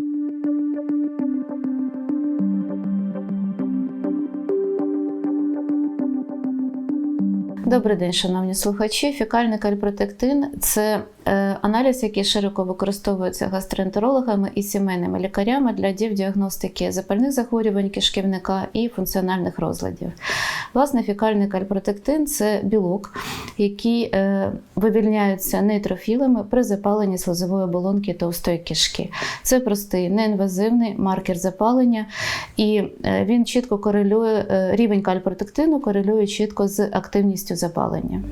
Thank you. Добрий день, шановні слухачі. Фікальний кальпротектин це е, аналіз, який широко використовується гастроентерологами і сімейними лікарями для діагностики запальних захворювань кишківника і функціональних розладів. Власне, фікальний кальпротектин це білок, який е, вивільняється нейтрофілами при запаленні слизової оболонки товстої кишки. Це простий неінвазивний маркер запалення, і е, він чітко корелює рівень кальпротектину корелює чітко з активністю запалення.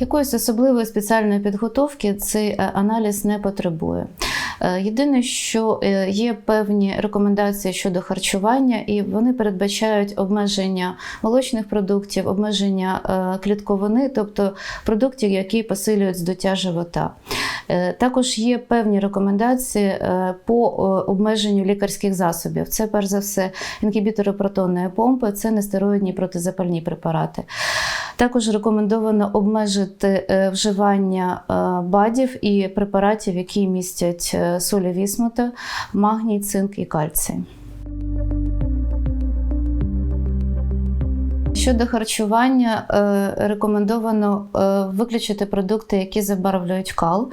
Якоїсь особливої спеціальної підготовки цей е, аналіз не потребує. Е, Єдине, що е, є певні рекомендації щодо харчування, і вони передбачають обмеження молочних продуктів, обмеження е, клітковини, тобто продуктів, які посилюють здуття живота. Також є певні рекомендації по обмеженню лікарських засобів. Це перш за все інгібітори протонної помпи, це нестероїдні протизапальні препарати. Також рекомендовано обмежити е, вживання е, БАДів і препаратів, які містять е, солі вісмута, магній, цинк і кальцій. Щодо харчування, рекомендовано виключити продукти, які забарвлюють кал,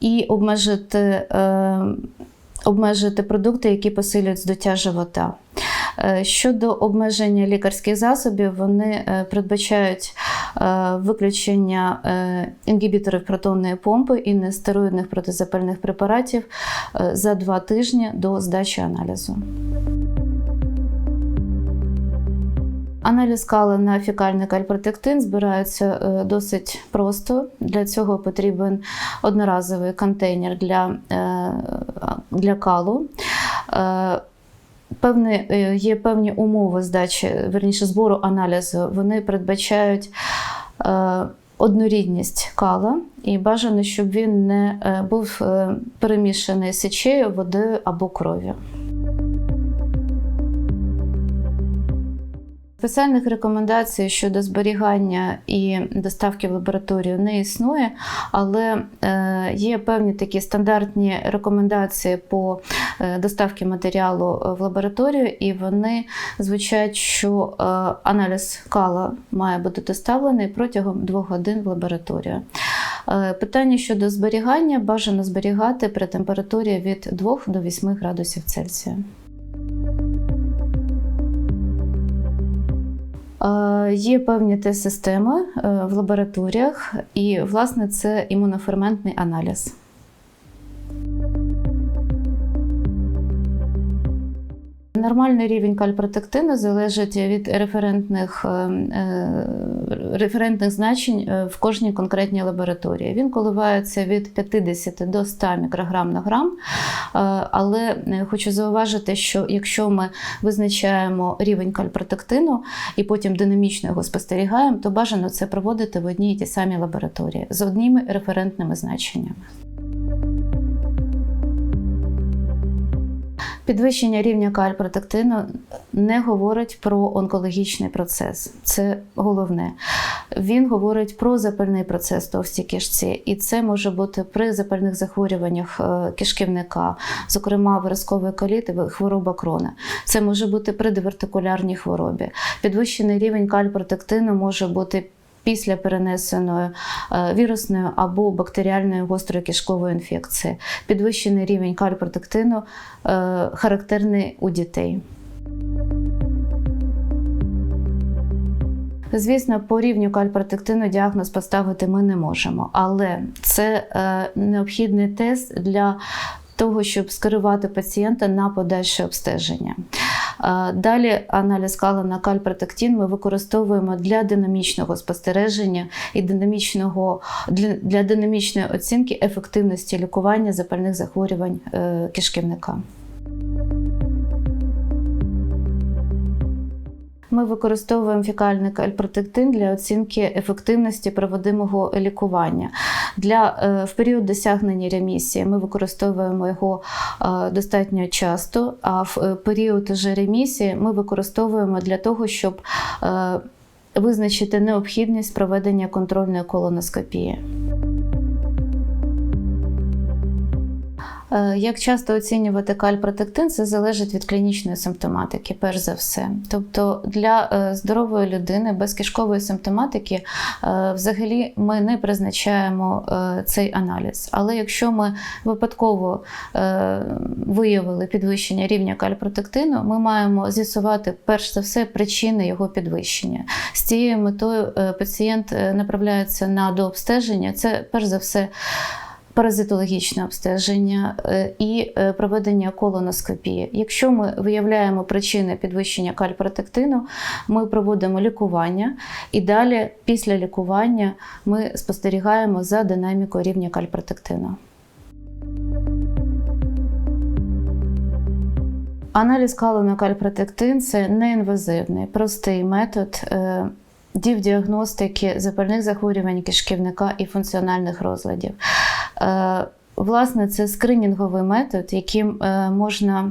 і обмежити, обмежити продукти, які посилюють здуття живота. Е, Щодо обмеження лікарських засобів, вони е, передбачають е, виключення інгібіторів протонної помпи і нестероїдних протизапальних препаратів за два тижні до здачі аналізу. Аналіз кали на фікальний кальпротектин збирається досить просто. Для цього потрібен одноразовий контейнер для, для калу. Е, Певні, е, є певні умови здачі, верніше збору аналізу. Вони передбачають е, однорідність кала, і бажано, щоб він не е, був е, перемішаний сечею, водою або кров'ю. Спеціальних рекомендацій щодо зберігання і доставки в лабораторію не існує, але е, є певні такі стандартні рекомендації по е, доставці матеріалу в лабораторію, і вони звучать, що е, аналіз кала має бути доставлений протягом двох годин в лабораторію. Е, Питання щодо зберігання бажано зберігати при температурі від 2 до 8 градусів Цельсія. Є певні тест-системи е, в лабораторіях, і, власне, це імуноферментний аналіз. Нормальний рівень кальпротектину залежить від референтних, е, е, референтних значень е, в кожній конкретній лабораторії. Він коливається від 50 до 100 мікрограм на грам. Але хочу зауважити, що якщо ми визначаємо рівень кальпротектину і потім динамічно його спостерігаємо, то бажано це проводити в одній і тій самій лабораторії з одними референтними значеннями. Підвищення рівня кальпротектину не говорить про онкологічний процес. Це головне. Він говорить про запальний процес товстій кишці, і це може бути при запальних захворюваннях е, кишківника, зокрема виразковий коліт і хвороба крона. Це може бути при дивертикулярній хворобі. Підвищений рівень кальпротектину може бути після перенесеної е, вірусної або бактеріальної гострої кишкової інфекції. Підвищений рівень кальпротектину е, характерний у дітей. Звісно, по рівню кальпротектину діагноз поставити ми не можемо, але це е, необхідний тест для того, щоб скерувати пацієнта на подальше обстеження. Далі аналіз кала на кальпротектін ми використовуємо для динамічного спостереження і динамічного, для, для динамічної оцінки ефективності лікування запальних захворювань е, кишківника. Ми використовуємо фікальний кальпротектин для оцінки ефективності проводимого лікування. Для, е, в період досягнення ремісії ми використовуємо його е, достатньо часто, а в е, період уже ремісії ми використовуємо для того, щоб визначити необхідність проведення контрольної колоноскопії. Як часто оцінювати кальпротектин, це залежить від клінічної симптоматики, перш за все. Тобто для е, здорової людини без кишкової симптоматики е, взагалі ми не призначаємо е, цей аналіз. Але якщо ми випадково е, виявили підвищення рівня кальпротектину, ми маємо з'ясувати перш за все причини його підвищення. З цією метою е, пацієнт е, направляється на дообстеження. Це перш за все паразитологічне обстеження е, і е, проведення колоноскопії. Якщо ми виявляємо причини підвищення кальпротектину, ми проводимо лікування, і далі, після лікування, ми спостерігаємо за динамікою рівня кальпротектину. Аналіз калу кальпротектин це неінвазивний, простий метод е, діагностики запальних захворювань кишківника і функціональних розладів. Е, Власне, це скринінговий метод, яким е, можна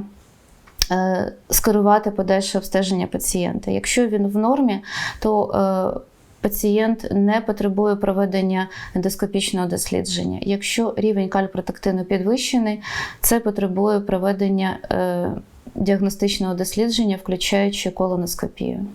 е, скерувати подальше обстеження пацієнта. Якщо він в нормі, то пацієнт не потребує проведення ендоскопічного дослідження. Якщо рівень кальпротектину підвищений, це потребує проведення діагностичного дослідження, включаючи колоноскопію.